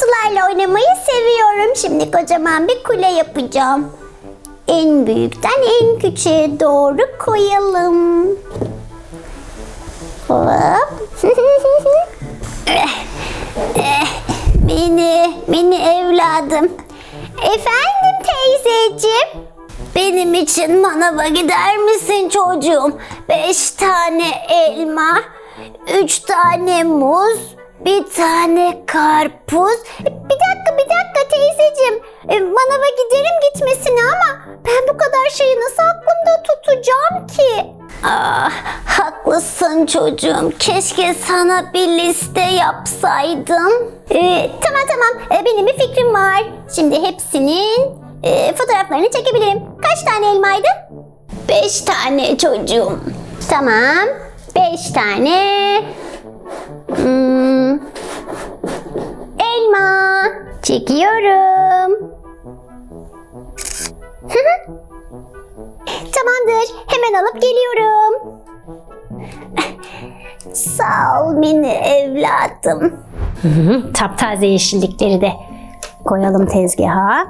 kutularla oynamayı seviyorum. Şimdi kocaman bir kule yapacağım. En büyükten en küçüğe doğru koyalım. Hop. Mini, mini evladım. Efendim teyzeciğim? Benim için manava gider misin çocuğum? Beş tane elma, üç tane muz, bir tane karpuz. Bir dakika, bir dakika teyzeciğim. E, Manava giderim gitmesine ama ben bu kadar şeyi nasıl aklımda tutacağım ki? Ah, haklısın çocuğum. Keşke sana bir liste yapsaydım. Ee, tamam tamam. Ee, benim bir fikrim var. Şimdi hepsinin e, fotoğraflarını çekebilirim. Kaç tane elmaydı? Beş tane çocuğum. Tamam. Beş tane. Hmm, elma. Çekiyorum. Tamamdır. Hemen alıp geliyorum. Sağ ol mini evladım. Taptaze yeşillikleri de koyalım tezgaha.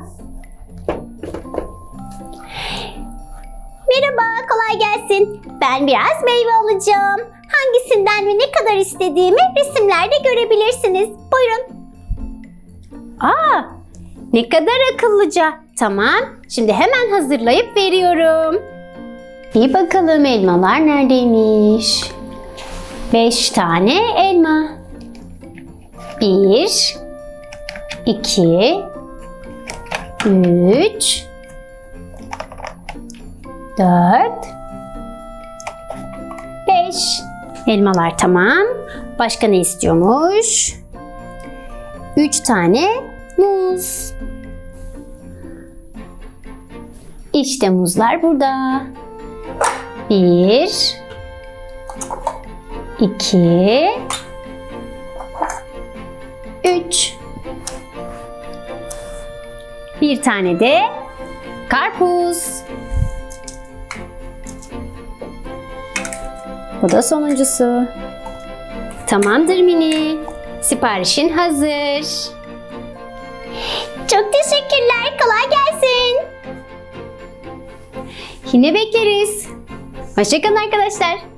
Merhaba, kolay gelsin. Ben biraz meyve alacağım. Hangisinden ve ne kadar istediğimi resimlerde görebilirsiniz. Buyurun. Aa, ne kadar akıllıca. Tamam, şimdi hemen hazırlayıp veriyorum. Bir bakalım elmalar neredeymiş? Beş tane elma. Bir, iki, üç, dört, beş. Elmalar tamam. Başka ne istiyormuş? Üç tane muz. İşte muzlar burada. Bir, iki, üç. Bir tane de karpuz. Bu da sonuncusu. Tamamdır Mini. Siparişin hazır. Yine bekleriz. Hoşçakalın arkadaşlar.